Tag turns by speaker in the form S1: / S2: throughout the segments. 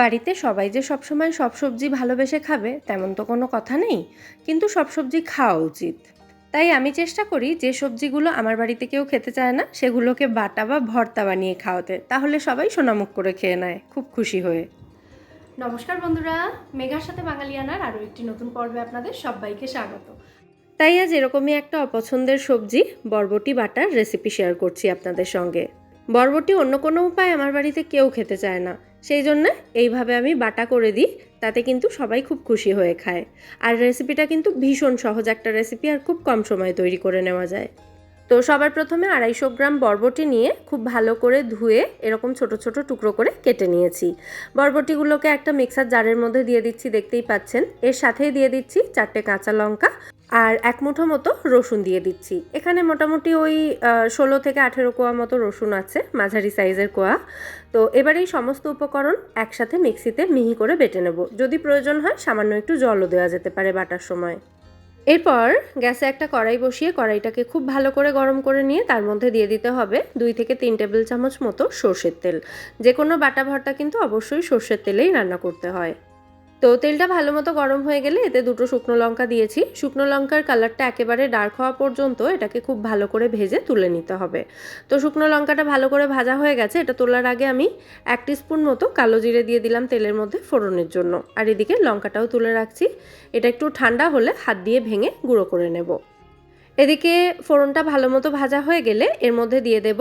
S1: বাড়িতে সবাই যে সবসময় সব সবজি ভালোবেসে খাবে তেমন তো কোনো কথা নেই কিন্তু সব সবজি খাওয়া উচিত। তাই আমি চেষ্টা করি যে সবজিগুলো আমার বাড়িতে কেউ খেতে চায় না সেগুলোকে বাটা বা ভর্তা বানিয়ে খাওয়াতে তাহলে সবাই সোনামুখ করে খেয়ে নেয় খুব খুশি হয়ে। নমস্কার বন্ধুরা মেঘার সাথে বাঙালিয়ানার আরও একটি নতুন পর্বে আপনাদের সবাইকে স্বাগত। তাই আজ এরকমই একটা অপছন্দের সবজি বরবটি বাটার রেসিপি শেয়ার করছি আপনাদের সঙ্গে। বরবটি অন্য কোনো উপায় আমার বাড়িতে কেউ খেতে চায় না। সেই জন্য এইভাবে আমি বাটা করে দিই, তাতে কিন্তু সবাই খুব খুশি হয়ে খায়। আর রেসিপিটা কিন্তু ভীষণ সহজ একটা রেসিপি আর খুব কম সময়ে তৈরি করে নেওয়া যায়। তো সবার প্রথমে আড়াইশো গ্রাম বরবটি নিয়ে খুব ভালো করে ধুয়ে এরকম ছোট ছোট টুকরো করে কেটে নিয়েছি। বরবটিগুলোকে একটা মিক্সার জারের মধ্যে দিয়ে দিচ্ছি, দেখতেই পাচ্ছেন। এর সাথেই দিয়ে দিচ্ছি চারটে কাঁচা লঙ্কা আর এক মুঠো মতো রসুন দিয়ে দিচ্ছি। এখানে মোটামুটি ওই ষোলো থেকে আঠেরো কোয়া মতো রসুন আছে, মাঝারি সাইজের কোয়া। তো এবার এই সমস্ত উপকরণ একসাথে মিক্সিতে মিহি করে বেটে নেব। যদি প্রয়োজন হয়, সামান্য একটু জলও দেওয়া যেতে পারে বাটার সময়। এরপর গ্যাসে একটা কড়াই বসিয়ে কড়াইটাকে খুব ভালো করে গরম করে নিয়ে তার মধ্যে দিয়ে দিতে হবে দুই থেকে তিন টেবিল চামচ মতো সর্ষের তেল। যে কোনো বাটা ভর্তা কিন্তু অবশ্যই সর্ষের তেলেই রান্না করতে হয়। তো তেলটা ভালো মতো গরম হয়ে গেলে এতে দুটো শুকনো লঙ্কা দিয়েছি। শুকনো লঙ্কার কালারটা একেবারে ডার্ক হওয়া পর্যন্ত এটাকে খুব ভালো করে ভেজে তুলে নিতে হবে। তো শুকনো লঙ্কাটা ভালো করে ভাজা হয়ে গেছে, এটা তোলার আগে আমি এক স্পুন মতো কালো জিরে দিয়ে দিলাম তেলের মধ্যে ফোড়নের জন্য। আর এদিকে লঙ্কাটাও তুলে রাখছি। এটা একটু ঠান্ডা হলে হাত দিয়ে ভেঙে গুঁড়ো করে নেব। এদিকে ফোড়নটা ভালো মতো ভাজা হয়ে গেলে এর মধ্যে দিয়ে দেব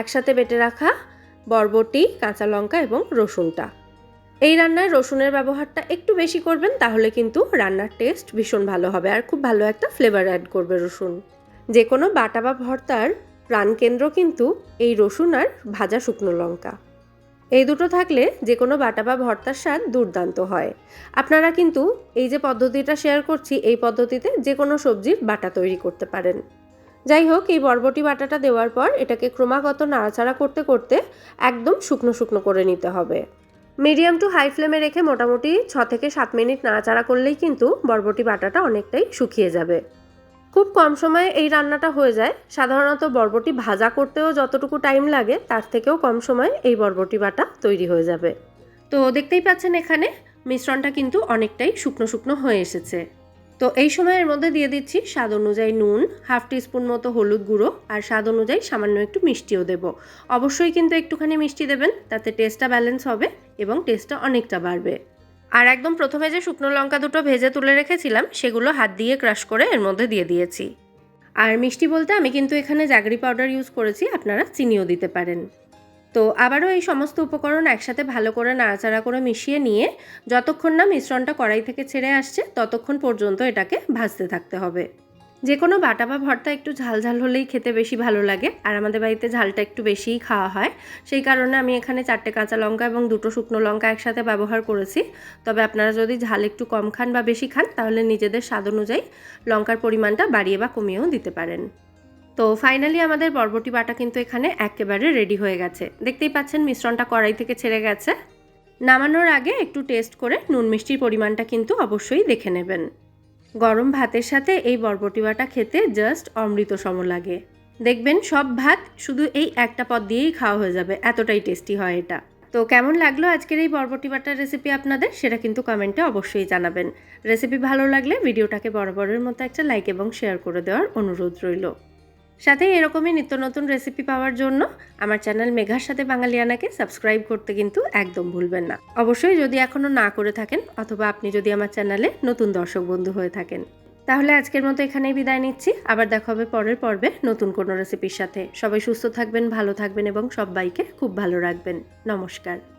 S1: একসাথে বেটে রাখা বরবটি, কাঁচা লঙ্কা এবং রসুনটা। এই রান্নায় রসুনের ব্যবহারটা একটু বেশি করবেন, তাহলে কিন্তু রান্নার টেস্ট ভীষণ ভালো হবে আর খুব ভালো একটা ফ্লেভার অ্যাড করবে রসুন। যে কোনো বাটা বা ভর্তার প্রাণকেন্দ্র কিন্তু এই রসুন আর ভাজা শুকনো লঙ্কা। এই দুটো থাকলে যে কোনো বাটা বা ভর্তার স্বাদ দুর্দান্ত হয়। আপনারা কিন্তু এই যে পদ্ধতিটা শেয়ার করছি, এই পদ্ধতিতে যে কোনো সবজির বাটা তৈরি করতে পারেন। যাই হোক, এই বরবটি বাটাটা দেওয়ার পর এটাকে ক্রমাগত নাড়াচাড়া করতে করতে একদম শুকনো শুকনো করে নিতে হবে। মিডিয়াম টু হাই ফ্লেমে রেখে মোটামুটি ছ থেকে সাত মিনিট নাড়াচাড়া করলেই কিন্তু বরবটি বাটাটা অনেকটাই শুকিয়ে যাবে। খুব কম সময়ে এই রান্নাটা হয়ে যায়। সাধারণত বরবটি ভাজা করতেও যতটুকু টাইম লাগে, তার থেকেও কম সময়ে এই বরবটি বাটা তৈরি হয়ে যাবে। তো দেখতেই পাচ্ছেন এখানে মিশ্রণটা কিন্তু অনেকটাই শুকনো শুকনো হয়ে এসেছে। তো এই সময়ের মধ্যে দিয়ে দিচ্ছি স্বাদ অনুযায়ী নুন, হাফ টিস্পুন মতো হলুদ গুঁড়ো আর স্বাদ অনুযায়ী সামান্য একটু মিষ্টিও দেব। অবশ্যই কিন্তু একটুখানি মিষ্টি দেবেন, তাতে টেস্টটা ব্যালেন্স হবে এবং টেস্টটা অনেকটা বাড়বে। আর একদম প্রথমে যে শুকনো লঙ্কা দুটো ভেজে তুলে রেখেছিলাম, সেগুলো হাত দিয়ে ক্রাশ করে এর মধ্যে দিয়ে দিয়েছি। আর মিষ্টি বলতে আমি কিন্তু এখানে জাগরি পাউডার ইউজ করেছি, আপনারা চিনিও দিতে পারেন। তো আবারও এই সমস্ত উপকরণ একসাথে ভালো করে নাড়াচাড়া করে মিশিয়ে নিয়ে যতক্ষণ না মিশ্রণটা কড়াই থেকে ছেড়ে আসছে, ততক্ষণ পর্যন্ত এটাকে ভাজতে থাকতে হবে। যে কোনো বাটা বা ভর্তা একটু ঝাল ঝাল হলেই খেতে বেশি ভালো লাগে, আর আমাদের বাড়িতে ঝালটা একটু বেশিই খাওয়া হয়। সেই কারণে আমি এখানে চারটে কাঁচা লঙ্কা এবং দুটো শুকনো লঙ্কা একসাথে ব্যবহার করেছি। তবে আপনারা যদি ঝাল একটু কম খান বা বেশি খান, তাহলে নিজেদের স্বাদ অনুযায়ী লঙ্কার পরিমাণটা বাড়িয়ে বা কমিয়েও দিতে পারেন। তো ফাইনালি আমাদের বরবটি বাটা কিন্তু এখানে একেবারে রেডি হয়ে গেছে। দেখতেই পাচ্ছেন মিশ্রণটা কড়াই থেকে ছেড়ে গেছে। নামানোর আগে একটু টেস্ট করে নুন মিষ্টির পরিমাণটা কিন্তু অবশ্যই দেখে নেবেন। গরম ভাতের সাথে এই বরবটি বাটা খেতে জাস্ট অমৃত সম লাগে। দেখবেন সব ভাত শুধু এই একটা পদ দিয়েই খাওয়া হয়ে যাবে, এতটাই টেস্টি হয় এটা। তো কেমন লাগল আজকের এই বরবটি বাটার রেসিপি আপনাদের? সেটা কিন্তু কমেন্টে অবশ্যই জানাবেন। রেসিপি ভালো লাগলে ভিডিওটাকে বরাবরের মতো একটা লাইক এবং শেয়ার করে দেওয়ার অনুরোধ রইল। সাথে এরকমই নিত্য নতুন রেসিপি পাওয়ার জন্য আমার চ্যানেল মেঘার সাথে বাঙালিয়ানাকে সাবস্ক্রাইব করতে কিন্তু একদম ভুলবেন না। অবশ্যই যদি এখনও না করে থাকেন অথবা আপনি যদি আমার চ্যানেলে নতুন দর্শক বন্ধু হয়ে থাকেন। তাহলে আজকের মতো এখানেই বিদায় নিচ্ছি। আবার দেখা হবে পরের পর্বে নতুন কোনো রেসিপির সাথে। সবাই সুস্থ থাকবেন, ভালো থাকবেন এবং সবাইকে খুব ভালো রাখবেন। নমস্কার।